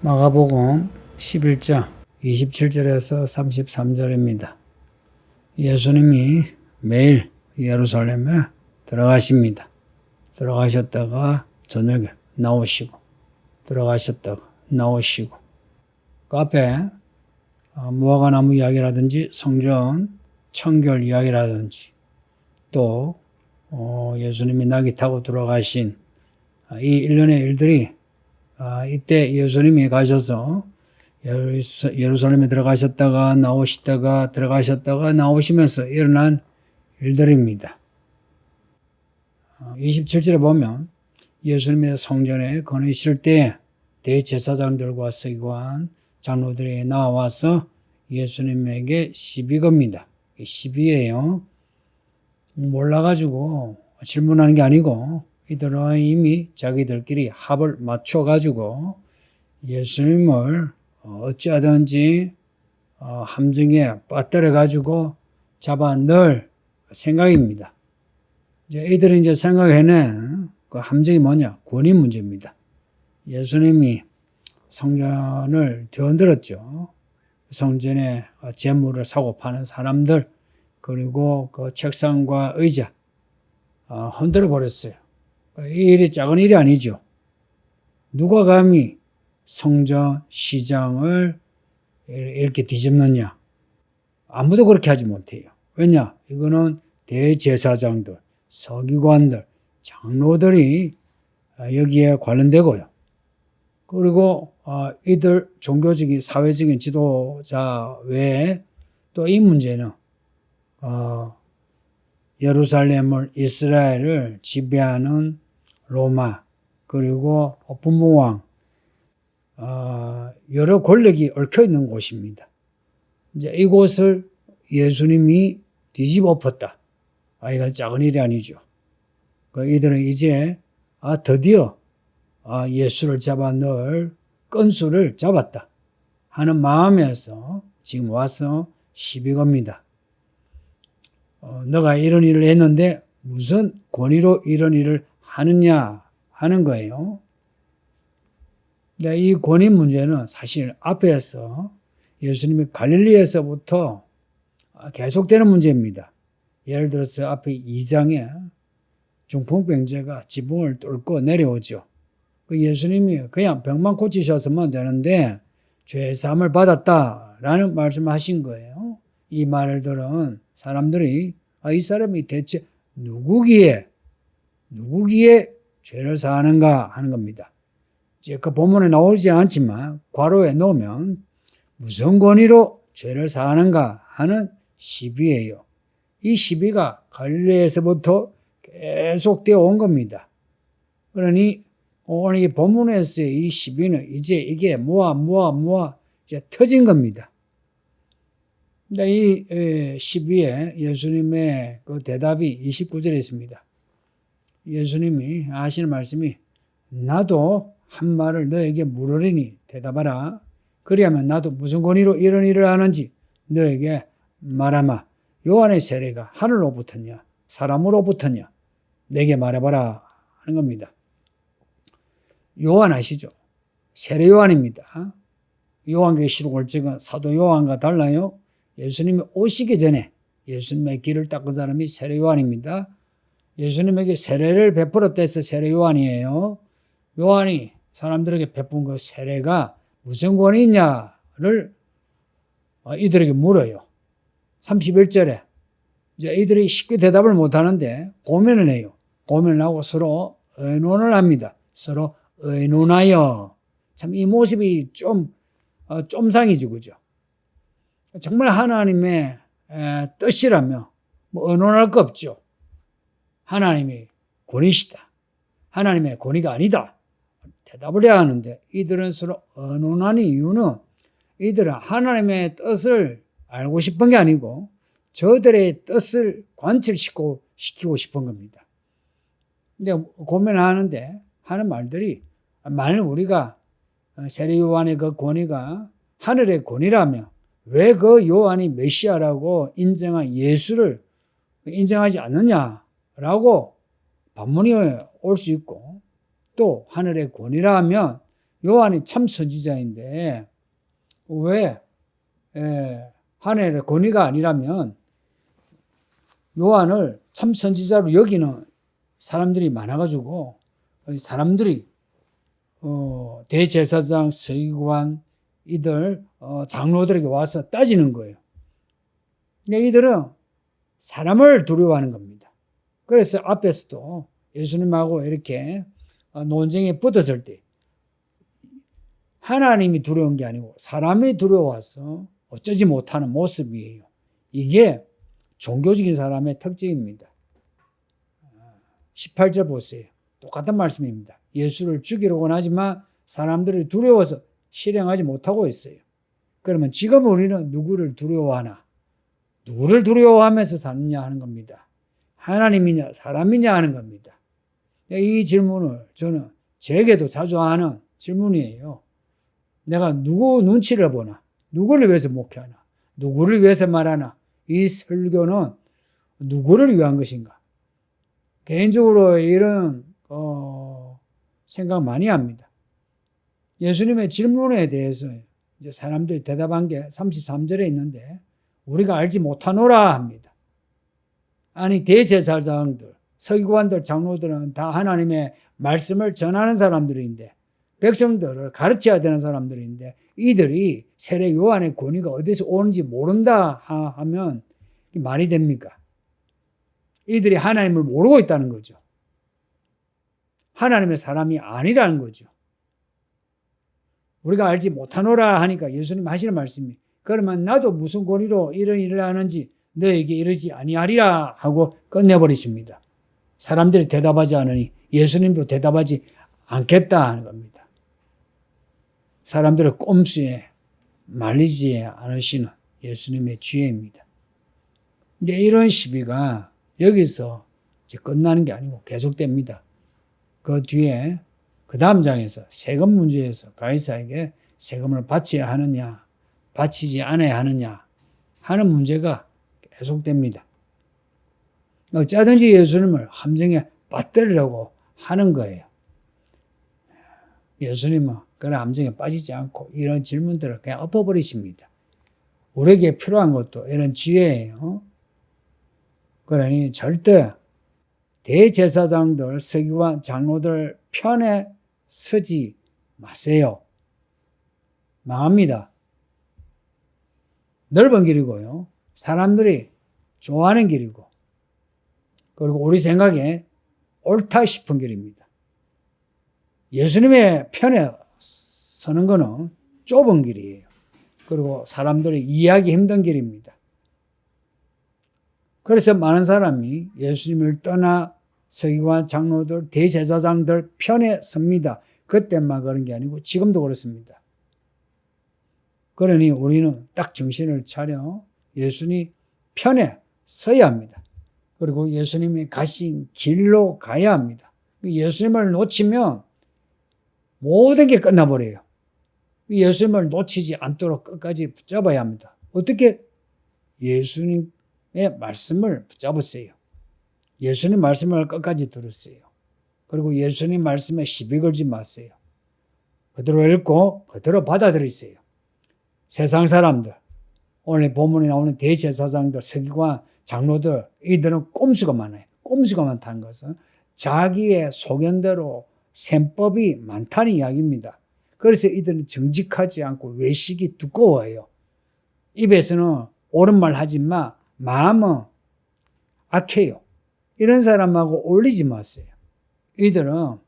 마가복음 11장 27절에서 33절입니다. 예수님이 매일 예루살렘에 들어가십니다. 들어가셨다가 저녁에 나오시고 들어가셨다가 나오시고 그 앞에 어, 무화과나무 이야기라든지 성전 청결 이야기라든지 또 어, 예수님이 나귀 타고 들어가신 아, 이 일련의 일들이 아, 이때 예수님이 가셔서 예루살렘에 들어가셨다가 나오시다가 들어가셨다가 나오시면서 일어난 일들입니다. 27절에 보면 예수님의 성전에 거느실 때 대제사장들과 서기관 장로들이 나와서 예수님에게 시비 겁니다. 시비예요. 몰라가지고 질문하는 게 아니고 이들은 이미 자기들끼리 합을 맞춰가지고 예수님을 어찌하든지 어, 함정에 빠뜨려가지고 잡아 넣을 생각입니다. 이제 이들은 이제 생각해낸 그 함정이 뭐냐? 권위 문제입니다. 예수님이 성전을 뒤흔들었죠. 성전에 재물을 사고 파는 사람들, 그리고 그 책상과 의자, 어, 흔들어 버렸어요. 이 일이 작은 일이 아니죠. 누가 감히 성전, 시장을 이렇게 뒤집느냐? 아무도 그렇게 하지 못해요. 왜냐? 이거는 대제사장들, 서기관들, 장로들이 여기에 관련되고요. 그리고 어, 이들 종교적인 사회적인 지도자 외에 또 이 문제는 어, 예루살렘을 이스라엘을 지배하는 로마 그리고 분봉왕 어, 여러 권력이 얽혀 있는 곳입니다. 이제 이곳을 예수님이 뒤집어 엎었다. 아, 이건 작은 일이 아니죠. 그 이들은 이제 아 드디어 아, 예수를 잡아 넣을 건수를 잡았다 하는 마음에서 지금 와서 시비 겁니다. 어, 너가 이런 일을 했는데 무슨 권위로 이런 일을 하느냐 하는 거예요. 근데 이 권위 문제는 사실 앞에서 예수님이 갈릴리에서부터 계속되는 문제입니다. 예를 들어서 앞에 2장에 중풍병자가 지붕을 뚫고 내려오죠. 그 예수님이 그냥 병만 고치셨으면 되는데 죄 사함을 받았다라는 말씀을 하신 거예요. 이 말을 들은 사람들이 아, 이 사람이 대체 누구기에 누구기에 죄를 사하는가 하는 겁니다. 이제 그 본문에 나오지 않지만 괄호에 넣으면 무슨 권위로 죄를 사하는가 하는 시비예요. 이 시비가 갈릴리에서부터 계속되어 온 겁니다. 그러니 오늘 이 본문에서의 이 시비는 이제 이게 모아 모아 모아 이제 터진 겁니다. 근데 이 에, 시비에 예수님의 그 대답이 29절에 있습니다. 예수님이 하시는 말씀이 나도 한 말을 너에게 물으리니 대답하라. 그리하면 나도 무슨 권위로 이런 일을 하는지 너에게 말하마. 요한의 세례가 하늘로부터냐 사람으로부터냐 내게 말해봐라 하는 겁니다. 요한 아시죠? 세례 요한입니다. 요한계시록을 찍은 사도 요한과 달라요. 예수님이 오시기 전에 예수님의 길을 닦은 사람이 세례 요한입니다. 예수님에게 세례를 베풀었대서 세례 요한이에요. 요한이 사람들에게 베푼 그 세례가 무슨 권위 있냐를 이들에게 물어요. 31절에 이제 이들이 쉽게 대답을 못 하는데 고민을 해요. 고민을 하고 서로 의논을 합니다. 서로 의논하여 참 이 모습이 좀 어, 좀상이지 그죠? 정말 하나님의 에, 뜻이라면 뭐 의논할 거 없죠. 하나님이 권위시다. 하나님의 권위가 아니다. 대답을 해야 하는데 이들은 서로 의논하는 이유는 이들은 하나님의 뜻을 알고 싶은 게 아니고 저들의 뜻을 관철시키고 시키고 싶은 겁니다. 근데 고민하는데 하는 말들이 만일 우리가 세례 요한의 그 권위가 하늘의 권위라면 왜그 요한이 메시아라고 인정한 예수를 인정하지 않느냐 라고 반문이 올 수 있고 또 하늘의 권위라면 요한이 참 선지자인데 왜 예, 하늘의 권위가 아니라면 요한을 참 선지자로 여기는 사람들이 많아가지고 사람들이 어, 대제사장, 서기관 이들 어, 장로들에게 와서 따지는 거예요. 그러니까 이들은 사람을 두려워하는 겁니다. 그래서 앞에서도 예수님하고 이렇게 어, 논쟁에 붙었을 때 하나님이 두려운 게 아니고 사람이 두려워서 어쩌지 못하는 모습이에요. 이게 종교적인 사람의 특징입니다. 18절 보세요. 똑같은 말씀입니다. 예수를 죽이려고 하지만 사람들이 두려워서 실행하지 못하고 있어요. 그러면 지금 우리는 누구를 두려워하나? 누구를 두려워하면서 사느냐 하는 겁니다. 하나님이냐, 사람이냐 하는 겁니다. 이 질문을 저는 제게도 자주 하는 질문이에요. 내가 누구 눈치를 보나? 누구를 위해서 목회하나? 누구를 위해서 말하나? 이 설교는 누구를 위한 것인가? 개인적으로 이런 어, 생각 많이 합니다. 예수님의 질문에 대해서 사람들이 대답한 게 33절에 있는데 우리가 알지 못하노라 합니다. 아니 대제사장들, 서기관들, 장로들은 다 하나님의 말씀을 전하는 사람들인데 백성들을 가르쳐야 되는 사람들인데 이들이 세례 요한의 권위가 어디서 오는지 모른다 하면 말이 됩니까? 이들이 하나님을 모르고 있다는 거죠. 하나님의 사람이 아니라는 거죠. 우리가 알지 못하노라 하니까 예수님 하시는 말씀이 그러면 나도 무슨 권위로 이런 일을 하는지 너에게 이르지 아니하리라 하고 끝내버리십니다. 사람들이 대답하지 않으니 예수님도 대답하지 않겠다 하는 겁니다. 사람들의 꼼수에 말리지 않으시는 예수님의 지혜입니다. 이제 이런 시비가 여기서 이제 끝나는 게 아니고 계속됩니다. 그 뒤에 그 다음 장에서 세금 문제에서 가이사에게 세금을 바쳐야 하느냐, 바치지 않아야 하느냐 하는 문제가 계속됩니다. 어쩌든지 예수님을 함정에 빠뜨리려고 하는 거예요. 예수님은 그런 함정에 빠지지 않고 이런 질문들을 그냥 엎어버리십니다. 우리에게 필요한 것도 이런 지혜예요. 그러니 절대 대제사장들, 서기관, 장로들 편에 서지 마세요. 망합니다. 넓은 길이고요. 사람들이 좋아하는 길이고, 그리고 우리 생각에 옳다 싶은 길입니다. 예수님의 편에 서는 것은 좁은 길이에요. 그리고 사람들이 이해하기 힘든 길입니다. 그래서 많은 사람이 예수님을 떠나 서기관 장로들, 대제사장들 편에 섭니다. 그때만 그런 게 아니고 지금도 그렇습니다. 그러니 우리는 딱 정신을 차려 예수님 편에 서야 합니다. 그리고 예수님이 가신 길로 가야 합니다. 예수님을 놓치면 모든 게 끝나버려요. 예수님을 놓치지 않도록 끝까지 붙잡아야 합니다. 어떻게? 예수님의 말씀을 붙잡으세요. 예수님 말씀을 끝까지 들으세요. 그리고 예수님 말씀에 시비 걸지 마세요. 그대로 읽고 그대로 받아들이세요. 세상 사람들, 오늘 본문에 나오는 대제사장들, 서기관, 장로들, 이들은 꼼수가 많아요. 꼼수가 많다는 것은 자기의 소견대로 셈법이 많다는 이야기입니다. 그래서 이들은 정직하지 않고 외식이 두꺼워요. 입에서는 옳은 말 하지만 마음은 악해요. 이런 사람하고 어울리지 마세요. 이들은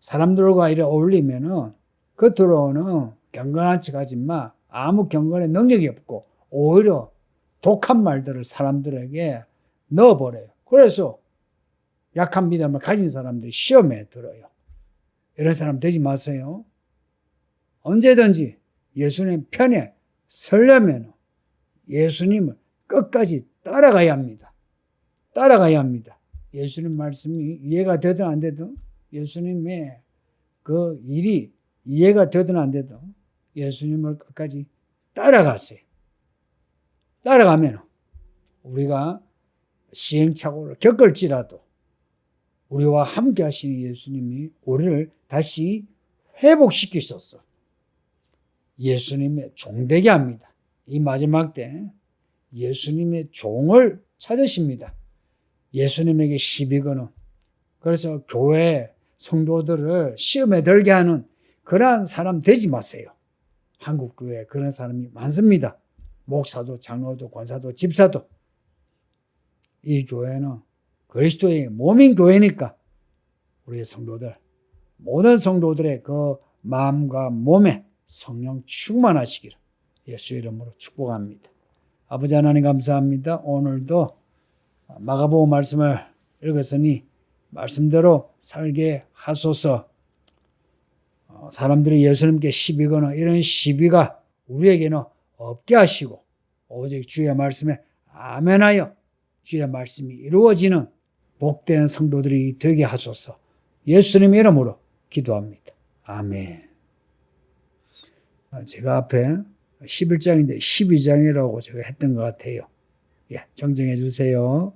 사람들과 이래 어울리면은 겉으로는 경건한 척 하지만 아무 경건의 능력이 없고 오히려 독한 말들을 사람들에게 넣어버려요. 그래서 약한 믿음을 가진 사람들이 시험에 들어요. 이런 사람 되지 마세요. 언제든지 예수님 편에 서려면 예수님을 끝까지 따라가야 합니다. 따라가야 합니다. 예수님 말씀이 이해가 되든 안 되든 예수님의 그 일이 이해가 되든 안 되든 예수님을 끝까지 따라가세요. 따라가면 우리가 시행착오를 겪을지라도 우리와 함께 하시는 예수님이 우리를 다시 회복시키소서. 예수님의 종되게 합니다. 이 마지막 때 예수님의 종을 찾으십니다. 예수님에게 시비 거는 그래서 교회 성도들을 시험에 들게 하는 그러한 사람 되지 마세요. 한국 교회에 그런 사람이 많습니다. 목사도 장로도 권사도 집사도 이 교회는 그리스도의 몸인 교회니까 우리 성도들 모든 성도들의 그 마음과 몸에 성령 충만하시기를 예수 이름으로 축복합니다. 아버지 하나님 감사합니다. 오늘도 마가복음 말씀을 읽었으니 말씀대로 살게 하소서. 어, 사람들이 예수님께 시비 거나 이런 시비가 우리에게는 없게 하시고 오직 주의 말씀에 아멘하여 주의 말씀이 이루어지는 복된 성도들이 되게 하소서. 예수님 이름으로 기도합니다. 아멘. 아, 제가 앞에 11장인데 12장이라고 제가 했던 것 같아요. 예, 정정해 주세요.